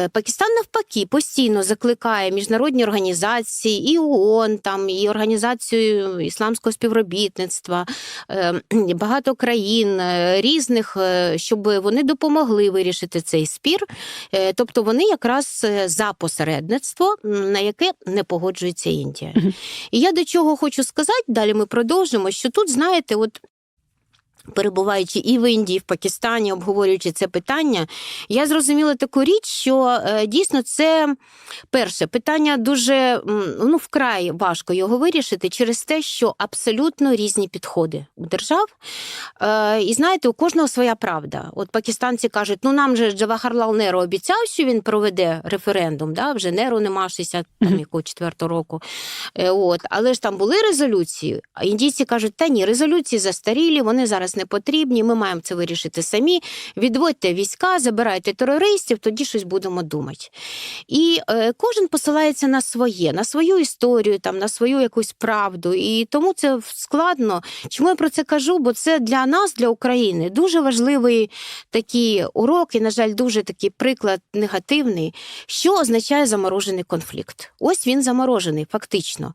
Е, Пакистан навпаки постійно закликає міжнародні організації, і ООН, там і організацію ісламського співробітництва, е, багато країн е, різних, е, щоб вони допомогли вирішити цей спір. Тобто вони якраз за посередництво, на яке не погоджується Індія. І я до чого хочу сказати, далі ми продовжимо, що тут, знаєте, от. Перебуваючи і в Індії, і в Пакистані, обговорюючи це питання, я зрозуміла таку річ, що е, дійсно це перше питання дуже ну, вкрай важко його вирішити через те, що абсолютно різні підходи у держав. Е, і знаєте, у кожного своя правда. От пакистанці кажуть, ну нам же Джавахарлал Неру обіцяв, що він проведе референдум. Да? Вже Неру нема 60 там, якого четвертого року. Е, от. Але ж там були резолюції, а індійці кажуть, та ні, резолюції застарілі, вони зараз не потрібні, ми маємо це вирішити самі. Відводьте війська, забирайте терористів, тоді щось будемо думати. І е, кожен посилається на своє, на свою історію, там, на свою якусь правду. І тому це складно. Чому я про це кажу? Бо це для нас, для України, дуже важливий такий урок, і, на жаль, дуже такий приклад негативний, що означає заморожений конфлікт. Ось він заморожений, фактично.